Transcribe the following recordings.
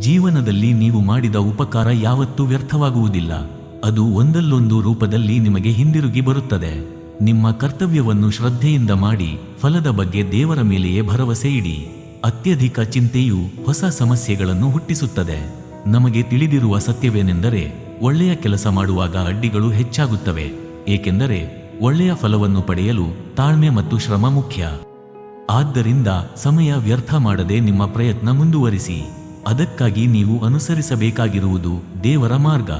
ಜೀವನದಲ್ಲಿ ನೀವು ಮಾಡಿದ ಉಪಕಾರ ಯಾವತ್ತೂ ವ್ಯರ್ಥವಾಗುವುದಿಲ್ಲ. ಅದು ಒಂದಲ್ಲೊಂದು ರೂಪದಲ್ಲಿ ನಿಮಗೆ ಹಿಂದಿರುಗಿ ಬರುತ್ತದೆ. ನಿಮ್ಮ ಕರ್ತವ್ಯವನ್ನು ಶ್ರದ್ಧೆಯಿಂದ ಮಾಡಿ, ಫಲದ ಬಗ್ಗೆ ದೇವರ ಮೇಲೆಯೇ ಭರವಸೆ ಇಡಿ. ಅತ್ಯಧಿಕ ಚಿಂತೆಯು ಹೊಸ ಸಮಸ್ಯೆಗಳನ್ನು ಹುಟ್ಟಿಸುತ್ತದೆ. ನಮಗೆ ತಿಳಿದಿರುವ ಸತ್ಯವೇನೆಂದರೆ, ಒಳ್ಳೆಯ ಕೆಲಸ ಮಾಡುವಾಗ ಅಡ್ಡಿಗಳು ಹೆಚ್ಚಾಗುತ್ತವೆ. ಏಕೆಂದರೆ, ಒಳ್ಳೆಯ ಫಲವನ್ನು ಪಡೆಯಲು ತಾಳ್ಮೆ ಮತ್ತು ಶ್ರಮ ಮುಖ್ಯ. ಆದ್ದರಿಂದ ಸಮಯ ವ್ಯರ್ಥ ಮಾಡದೆ ನಿಮ್ಮ ಪ್ರಯತ್ನ ಮುಂದುವರಿಸಿ. ಅದಕ್ಕಾಗಿ ನೀವು ಅನುಸರಿಸಬೇಕಾಗಿರುವುದು ದೇವರ ಮಾರ್ಗ.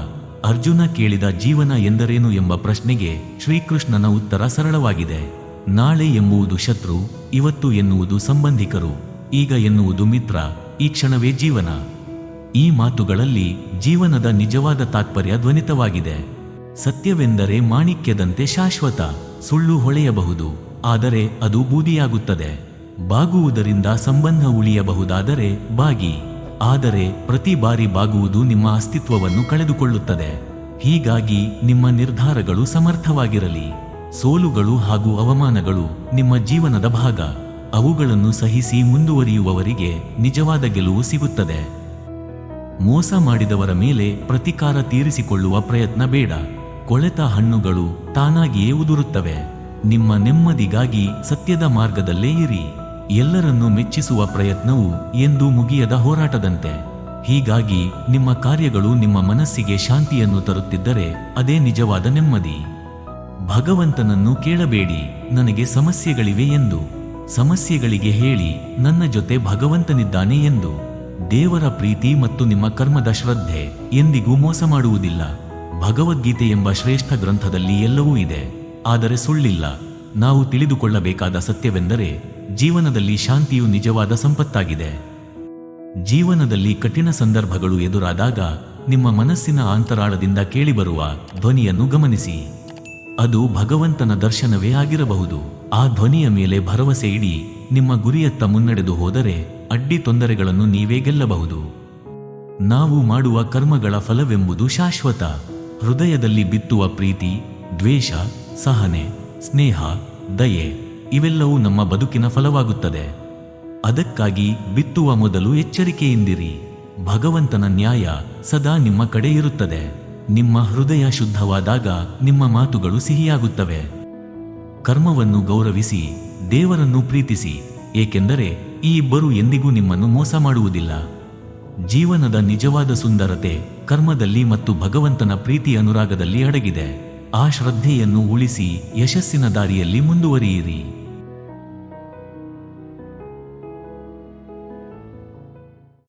ಅರ್ಜುನ ಕೇಳಿದ ಜೀವನ ಎಂದರೇನು ಎಂಬ ಪ್ರಶ್ನೆಗೆ ಶ್ರೀಕೃಷ್ಣನ ಉತ್ತರ ಸರಳವಾಗಿದೆ. ನಾಳೆ ಎಂಬುವುದು ಶತ್ರು, ಇವತ್ತು ಎನ್ನುವುದು ಸಂಬಂಧಿಕರು, ಈಗ ಎನ್ನುವುದು ಮಿತ್ರ, ಈ ಕ್ಷಣವೇ ಜೀವನ. ಈ ಮಾತುಗಳಲ್ಲಿ ಜೀವನದ ನಿಜವಾದ ತಾತ್ಪರ್ಯ ಧ್ವನಿತವಾಗಿದೆ. ಸತ್ಯವೆಂದರೆ ಮಾಣಿಕ್ಯದಂತೆ ಶಾಶ್ವತ, ಸುಳ್ಳು ಹೊಳೆಯಬಹುದು, ಆದರೆ ಅದು ಬೂದಿಯಾಗುತ್ತದೆ. ಬಾಗುವುದರಿಂದ ಸಂಬಂಧ ಉಳಿಯಬಹುದಾದರೆ ಬಾಗಿ. ಆದರೆ ಪ್ರತಿ ಬಾರಿ ಬಾಗುವುದು ನಿಮ್ಮ ಅಸ್ತಿತ್ವವನ್ನು ಕಳೆದುಕೊಳ್ಳುತ್ತದೆ. ಹೀಗಾಗಿ ನಿಮ್ಮ ನಿರ್ಧಾರಗಳು ಸಮರ್ಥವಾಗಿರಲಿ. ಸೋಲುಗಳು ಹಾಗೂ ಅವಮಾನಗಳು ನಿಮ್ಮ ಜೀವನದ ಭಾಗ. ಅವುಗಳನ್ನು ಸಹಿಸಿ ಮುಂದುವರಿಯುವವರಿಗೆ ನಿಜವಾದ ಗೆಲುವು ಸಿಗುತ್ತದೆ. ಮೋಸ ಮಾಡಿದವರ ಮೇಲೆ ಪ್ರತಿಕಾರ ತೀರಿಸಿಕೊಳ್ಳುವ ಪ್ರಯತ್ನ ಬೇಡ. ಕೊಳೆತ ಹಣ್ಣುಗಳು ತಾನಾಗಿಯೇ ಉದುರುತ್ತವೆ. ನಿಮ್ಮ ನೆಮ್ಮದಿಗಾಗಿ ಸತ್ಯದ ಮಾರ್ಗದಲ್ಲೇ ಇರಿ. ಎಲ್ಲರನ್ನೂ ಮೆಚ್ಚಿಸುವ ಪ್ರಯತ್ನವು ಎಂದು ಮುಗಿಯದ ಹೋರಾಟದಂತೆ. ಹೀಗಾಗಿ ನಿಮ್ಮ ಕಾರ್ಯಗಳು ನಿಮ್ಮ ಮನಸ್ಸಿಗೆ ಶಾಂತಿಯನ್ನು ತರುತ್ತಿದ್ದರೆ ಅದೇ ನಿಜವಾದ ನೆಮ್ಮದಿ. ಭಗವಂತನನ್ನು ಕೇಳಬೇಡಿ, ನನಗೆ ಸಮಸ್ಯೆಗಳಿವೆ ಎಂದು. ಸಮಸ್ಯೆಗಳಿಗೆ ಹೇಳಿ, ನನ್ನ ಜೊತೆ ಭಗವಂತನಿದ್ದಾನೆ ಎಂದು. ದೇವರ ಪ್ರೀತಿ ಮತ್ತು ನಿಮ್ಮ ಕರ್ಮದ ಶ್ರದ್ಧೆ ಎಂದಿಗೂ ಮೋಸ ಮಾಡುವುದಿಲ್ಲ. ಭಗವದ್ಗೀತೆ ಎಂಬ ಶ್ರೇಷ್ಠ ಗ್ರಂಥದಲ್ಲಿ ಎಲ್ಲವೂ ಇದೆ. ಆದರೆ ಸುಳ್ಳಿಲ್ಲ. ನಾವು ತಿಳಿದುಕೊಳ್ಳಬೇಕಾದ ಸತ್ಯವೆಂದರೆ ಜೀವನದಲ್ಲಿ ಶಾಂತಿಯು ನಿಜವಾದ ಸಂಪತ್ತಾಗಿದೆ. ಜೀವನದಲ್ಲಿ ಕಠಿಣ ಸಂದರ್ಭಗಳು ಎದುರಾದಾಗ ನಿಮ್ಮ ಮನಸ್ಸಿನ ಅಂತರಾಳದಿಂದ ಕೇಳಿಬರುವ ಧ್ವನಿಯನ್ನು ಗಮನಿಸಿ. ಅದು ಭಗವಂತನ ದರ್ಶನವೇ ಆಗಿರಬಹುದು. ಆ ಧ್ವನಿಯ ಮೇಲೆ ಭರವಸೆ ಇಡಿ, ನಿಮ್ಮ ಗುರಿಯತ್ತ ಮುನ್ನಡೆದು ಹೋದರೆ ಅಡ್ಡಿ ತೊಂದರೆಗಳನ್ನು ನೀವೇ ಗೆಲ್ಲಬಹುದು. ನಾವು ಮಾಡುವ ಕರ್ಮಗಳ ಫಲವೆಂಬುದು ಶಾಶ್ವತ. ಹೃದಯದಲ್ಲಿ ಬಿತ್ತುವ ಪ್ರೀತಿ, ದ್ವೇಷ, ಸಹನೆ, ಸ್ನೇಹ, ದಯೆ. ಇವೆಲ್ಲವೂ ನಮ್ಮ ಬದುಕಿನ ಫಲವಾಗುತ್ತದೆ. ಅದಕ್ಕಾಗಿ ಬಿತ್ತುವ ಮೊದಲು ಎಚ್ಚರಿಕೆಯಿಂದಿರಿ. ಭಗವಂತನ ನ್ಯಾಯ ಸದಾ ನಿಮ್ಮ ಕಡೆ ಇರುತ್ತದೆ. ನಿಮ್ಮ ಹೃದಯ ಶುದ್ಧವಾದಾಗ ನಿಮ್ಮ ಮಾತುಗಳು ಸಿಹಿಯಾಗುತ್ತವೆ. ಕರ್ಮವನ್ನು ಗೌರವಿಸಿ, ದೇವರನ್ನು ಪ್ರೀತಿಸಿ, ಏಕೆಂದರೆ ಈ ಇಬ್ಬರು ಎಂದಿಗೂ ನಿಮ್ಮನ್ನು ಮೋಸ ಮಾಡುವುದಿಲ್ಲ. ಜೀವನದ ನಿಜವಾದ ಸುಂದರತೆ ಕರ್ಮದಲ್ಲಿ ಮತ್ತು ಭಗವಂತನ ಪ್ರೀತಿ ಅನುರಾಗದಲ್ಲಿ ಅಡಗಿದೆ. ಆ ಶ್ರದ್ಧೆಯನ್ನು ಉಳಿಸಿ ಯಶಸ್ಸಿನ ದಾರಿಯಲ್ಲಿ ಮುಂದುವರಿಯಿರಿ.